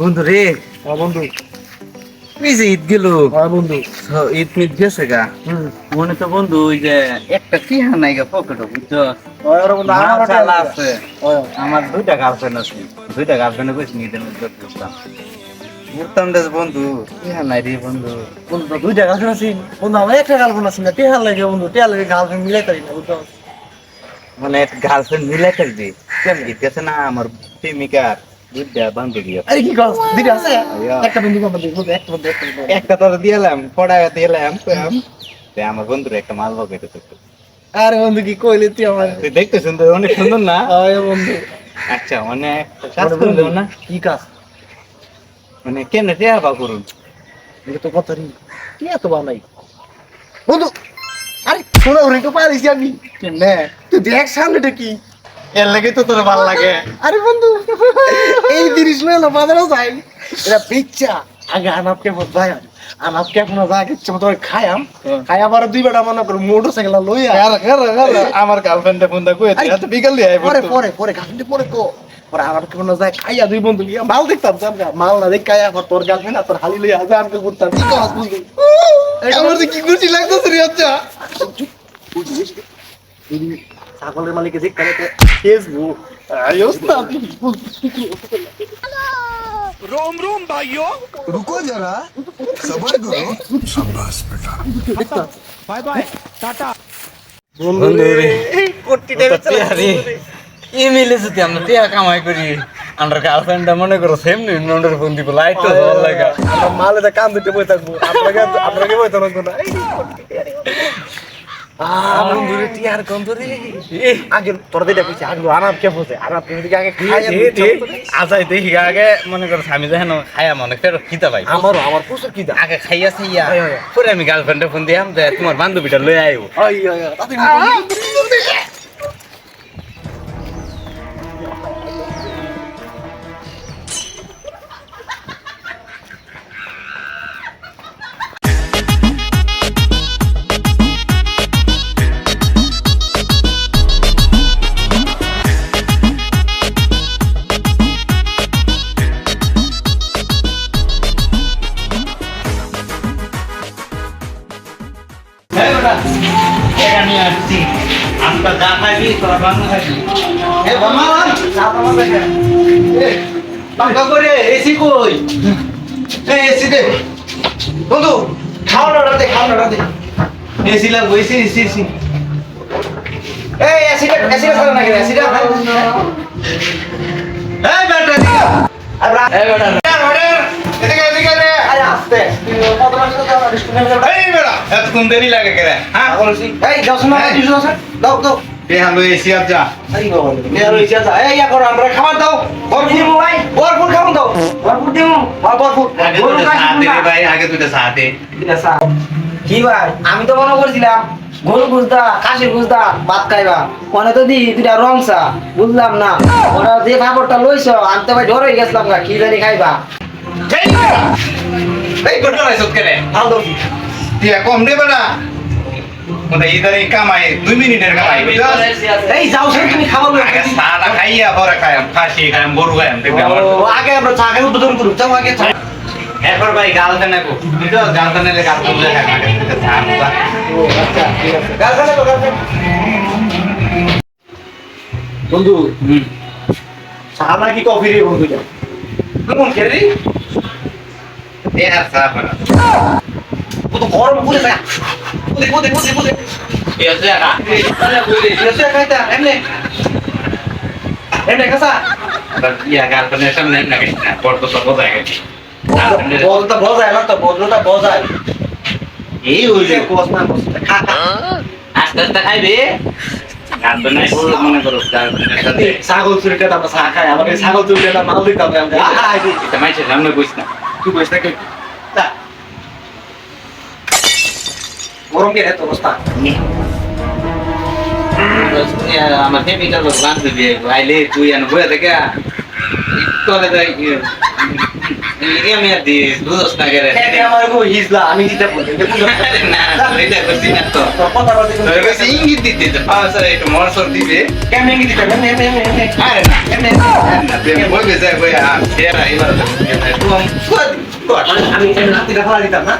বন্ধু রে হ্যাঁ বন্ধু। এই যে ঈদ গেল। হ্যাঁ বন্ধু। ঈদ মিদ গেছে গা। মনে তো বন্ধু ওই যে একটা টিহা নাই গা পকেটে বুঝছ? আমার দুইটা গার্লফ্রেন্ড আছে। দুইটা গার্লফ্রেন্ড কইছি ঈদের মধ্যে ঘুরতাম ঘুরতাম দেশ বন্ধু টিহা নাই রে বন্ধু। বন্ধু দুইটা গার্লফ্রেন্ড আছে। বন্ধু আমার একটা গার্লফ্রেন্ড আছে না টেহার লাগে বন্ধু টেহার লাগে গার্লফ্রেন্ড মিলাই পারি না বুঝছ? মানে গার্লফ্রেন্ড মিলাই থাকবে ঈদ গেছে না আমার প্রেমিকার। আরে কি কর দুইটা আছে। একটা বন্ধু একটা বন্ধু একটা তোর দিলাম পড়ায় দিলাম আমার বন্ধুর একটা মাল বকেটে থাকতো আরে বন্ধু কি কইলি তুই আমার? তুই দেখতে সুন্দর অনেক সুন্দর না? ওই বন্ধু। আচ্ছা মানে কাজ বন্ধু, না? কি কাজ? মানে কেমনে টেয়া বা করুন? এটা তো কথা রি কি এত বানাই? বন্ধু আরে শোনা ওরে তো পারিস আমি। তুই দেখ সামনেটা কি? এর লাগে তো তোর ভালো লাগে আরে বন্ধু এই জিনিস নয় বাজারও যাই এটা পিচ্ছা আগে আনাপকে বোঝাই আনাপকে এখন যা কিচ্ছু মতো খায়াম খাই আবার দুই বেটা মনে করো মোটর সাইকেল লইয়া আমার গার্লফ্রেন্ডে ফোন দা কই এত বিকাল দিয়ে পরে পরে পরে গার্লফ্রেন্ড পরে কো পরে আনাপকে মনে যায় খাইয়া দুই বন্ধু গিয়া মাল দেখতাম জানগা মাল না দেখ খাইয়া আবার তোর গার্লফ্রেন্ড আর তোর হালি লইয়া যা আমাকে করতাম কি কাজ বন্ধু আমার কি খুশি লাগতেছে রে আচ্ছা ছাগলের মালিকে যে কানে ফেসবুক আয়োস না रुको जरा सबर करो शाबाश बेटा বন্ধু রে এই কোটিটা টিয়া রে ই মিলে যদি আমরা টিয়া কামাই করি আমরা গার্লফ্রেন্ডটা মনে করো সেম নি নন্ডর ফোন দিব লাইট তো ভালো লাগা আমরা মালে তো কাম দিতে বই থাকবো আপনাকে আপনাকে বই থাকবো না আমি দেখেন খাইয়া মনে ফেরত খিতা পাই আমারও আমার প্রচুর দা আগে খাইয়া খাইয়া। পরে আমি গার্লফ্রেন্ডে ফোন দিয়াম তোমার বান্ধবীটা লয়ে আইব। এখানে আসছি। আমরা যা খাইবি তোরা বাংলা খাইবি। এ বামালাম পাঙ্কা করে এসি কই? এ এসি দে। বন্ধু খাও না রাতে খাও না রাতে। এসি লাগবো এসি এসি এসি। এই অ্যাসিড অ্যাসিড করে না কেন অ্যাসিড এই বেটা। এই বেটা এদিকে এদিকে রে আরে আস্তে কত মাস দাও ডিসকাউন্ট দাও এই বেটা এতক্ষণ দেরি লাগে কেরে হ্যাঁ? বলছি এই যাও শোনা এই। দিছো দাও দাও। তে হলো যা। আরে বাবা মেয়া রইছে যা। এই আমরা খাবার দাও। ভরপুর ভাই ভরপুর খাবার দাও। ভরপুর দিমু ভরপুর। আগে তুই সাথ দে ভাই আগে তুই সাথ কি ভাই? আমি তো মনে করছিলাম গরু গুজদা কাশি গুজদা ভাত খাইবা। মনে তো দি দুটা রংসা বুঝলাম না। ওরা যে খাবারটা লইছ আনতে ভাই ডর হয়ে গেছিলাম গা কি জানি খাইবা। এই গড় গড় আইছত কেরে ভালো দাও তুই কম দে বেটা ওটা ইদারে কামাই দুই মিনিটের কামাই এই যাও স্যার তুমি খাবার লও আগে সাদা খাইয়া পরে খাইয়াম খাসি খাইয়াম গরু খাইয়াম দেখবি আমার আগে আমরা চা খাই উদ্বোধন করুন যাও আগে এরপর ভাই গালতে নেব। নেলে গাল থাকে আগে ও আচ্ছা ঠিক আছে তো গার্লফ্রেন্ড। বন্ধু হুম। চা নাকি কফি রে বন্ধু যা কোন খেলি? এ আর সাফ না। ও তো গরম পুরে যায় পুরে পুরে পুরে পুরে এ আছে না এসে খাইতা এমনে এমনে কাসা ইয়া গালতে সামনে না না বড় তো সব যায় গেছে। বলটা বজায় না তো বদলটা বজায়। এই ওই যে কোস না কোস খা আস্তে আস্তে খাইবে করো ছাগল চুরিটা ছাগল চুরিটা মাল দিতাম আমরা আই দি এটা মাইছে সামনে কইছ না। তুই বসে থাকি গরম কে তো অবস্থা আমার কেমিক্যাল গান দিবি আইলে তুই আনব দেখে। তলে যাই আমি আর দিস বুঝছ না গেলে হ্যাঁ আমার গো হিজলা আমি দিতে বলি না। এটা করছি না তো। কথা বলতে তোর ইঙ্গিত দিতে তো পাঁচ একটু মরসর দিবে। কেমনে কি দিতে কেমনে এমনি এমনি এমনি আরে না এমনি না প্রেম বইবে যায় বই আর সেরা এবার তো তুই আমি দিতাম না?